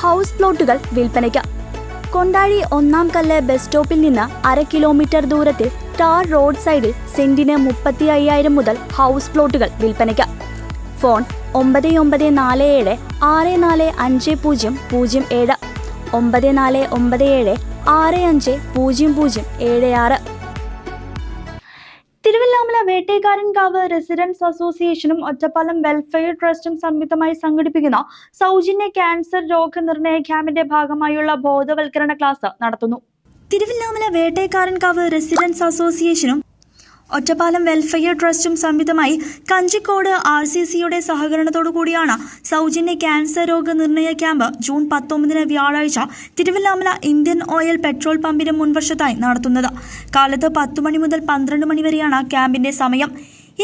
House പ്ലോട്ടുകൾ വിൽപ്പനയ്ക്ക്. കൊണ്ടാഴി ഒന്നാം കല്ല് ബസ് സ്റ്റോപ്പിൽ നിന്ന് അര കിലോമീറ്റർ ദൂരത്തിൽ ടാർ റോഡ് സൈഡിൽ സെന്റിന് മുപ്പത്തി അയ്യായിരം മുതൽ ഹൗസ് പ്ലോട്ടുകൾ വിൽപ്പനയ്ക്ക്. ഫോൺ ഒമ്പത് ഒമ്പത് നാല് ഏഴ് ആറ് നാല് അഞ്ച് പൂജ്യം പൂജ്യം ഏഴ്. ഒമ്പത് നാല് ഒമ്പത് ഏഴ് ആറ് അഞ്ച് പൂജ്യം പൂജ്യം ഏഴ് ആറ്. തിരുവല്ലാമല വേട്ടേക്കാരൻകാവ് റെസിഡൻസ് അസോസിയേഷനും ഒറ്റപ്പാലം വെൽഫെയർ ട്രസ്റ്റും സംയുക്തമായി സംഘടിപ്പിക്കുന്ന സൗജന്യ ക്യാൻസർ രോഗനിർണയ ക്യാമ്പിന്റെ ഭാഗമായുള്ള ബോധവൽക്കരണ ക്ലാസ് നടത്തുന്നു. തിരുവല്ലാമല വേട്ടേക്കാരൻകാവ് റെസിഡൻസ് അസോസിയേഷനും ഒറ്റപ്പാലം വെൽഫെയർ ട്രസ്റ്റും സംയുക്തമായി കഞ്ചിക്കോട് ആർ സി സിയുടെ സഹകരണത്തോടു കൂടിയാണ് സൗജന്യ ക്യാൻസർ രോഗ നിർണയ ക്യാമ്പ് ജൂൺ പത്തൊമ്പതിന് വ്യാഴാഴ്ച തിരുവല്ലാമല ഇന്ത്യൻ ഓയിൽ പെട്രോൾ പമ്പിന് മുൻവശത്തായി നടത്തുന്നത്. കാലത്ത് പത്തുമണി മുതൽ പന്ത്രണ്ട് മണി വരെയാണ് ക്യാമ്പിന്റെ സമയം.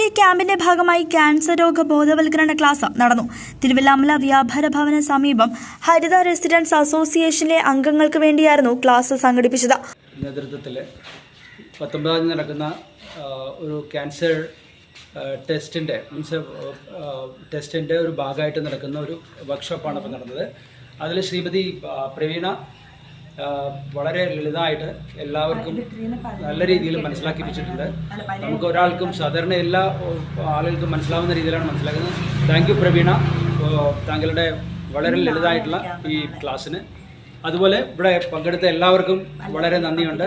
ഈ ക്യാമ്പിന്റെ ഭാഗമായി ക്യാൻസർ രോഗ ബോധവൽക്കരണ ക്ലാസ് നടന്നു. തിരുവല്ലാമല വ്യാപാര ഭവന സമീപം ഹരിത റെസിഡൻസ് അസോസിയേഷനിലെ അംഗങ്ങൾക്ക് വേണ്ടിയായിരുന്നു ക്ലാസ് സംഘടിപ്പിച്ചത്. പത്തൊമ്പതാം തീയതി നടക്കുന്ന ഒരു ക്യാൻസർ ടെസ്റ്റിന്റെ മീൻസ് ടെസ്റ്റിന്റെ ഒരു ഭാഗമായിട്ട് നടക്കുന്ന ഒരു വർക്ക്ഷോപ്പാണ് ഇപ്പോൾ നടന്നത്. അതിൽ ശ്രീമതി പ്രവീണ വളരെ ലളിതമായിട്ട് എല്ലാവർക്കും നല്ല രീതിയിൽ മനസ്സിലാക്കി വെച്ചിട്ടുണ്ട് നമുക്ക് ഒരാൾക്കും സാധാരണ എല്ലാ ആളുകൾക്കും മനസ്സിലാവുന്ന രീതിയിലാണ് മനസ്സിലാക്കുന്നത്. Thank you Praveena. താങ്കളുടെ വളരെ ലളിതമായിട്ടുള്ള ഈ ക്ലാസ്സിന് അതുപോലെ ഇവിടെ പങ്കെടുത്ത എല്ലാവർക്കും വളരെ നന്ദിയുണ്ട്.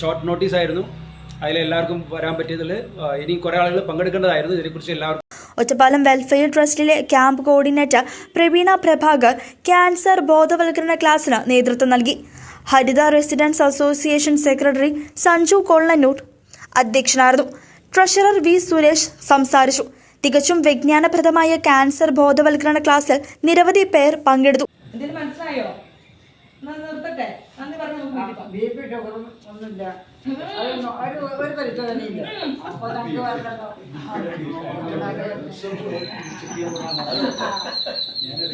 ഷോർട്ട് നോട്ടീസ് ആയിരുന്നു. അതിലെല്ലാവർക്കും വരാൻ പറ്റിയതിൽ ഇനി കുറേ ആളുകൾ പങ്കെടുക്കേണ്ടതായിരുന്നു. ഇതിനെക്കുറിച്ച് എല്ലാവർക്കും Ottapalam welfare ട്രസ്റ്റിലെ camp coordinator Praveena Prabhakar cancer ബോധവൽക്കരണ ക്ലാസ്സിന് നേതൃത്വം നൽകി. Haritha residence association secretary Sanju Kollannur അധ്യക്ഷനായിരുന്നു. ട്രഷറർ വി സുരേഷ് സംസാരിച്ചു. തികച്ചും വിജ്ഞാനപ്രദമായ ക്യാൻസർ ബോധവൽക്കരണ ക്ലാസ്സിൽ നിരവധി പേർ പങ്കെടുത്തു. ബി പി ഷുഗറും ഒന്നുമില്ല. അതൊന്നും ഒരു ഒരു പരിശോധനയില്ല. അപ്പൊ നമുക്ക് വേണ്ടല്ലോ.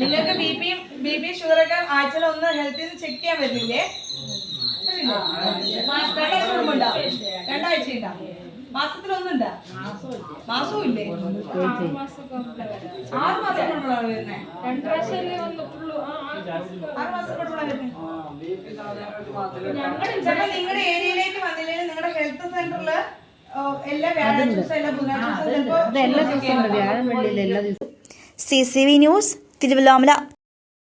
നിങ്ങൾക്ക് ബി പിയും ബി പി ഷുഗറൊക്കെ ആഴ്ചയിൽ ഒന്ന് ഹെൽത്തിൽ നിന്ന് ചെക്ക് ചെയ്യാൻ പറ്റില്ലേ വരുന്നില്ലേ? രണ്ടാഴ്ച കൂടുമ്പോണ്ടോ? രണ്ടാഴ്ച ഉണ്ടോ? മാസത്തിൽ ഒന്നുണ്ടോ? മാസവും ഇല്ലേ? ആറ് മാസം കൊണ്ടുള്ള വരുന്നത് ആ, ബി പി സാധാരണ ഒരു മാസത്തിൽ ചിലപ്പോ നിങ്ങളുടെ ഏരിയയിലേക്ക് വന്നില്ലെങ്കിൽ നിങ്ങളുടെ ഹെൽത്ത് സെന്ററിൽ എല്ലാ വ്യാഴാഴ്ച എല്ലാ ബുധനാഴ്ച C C V news Thiruvallamala.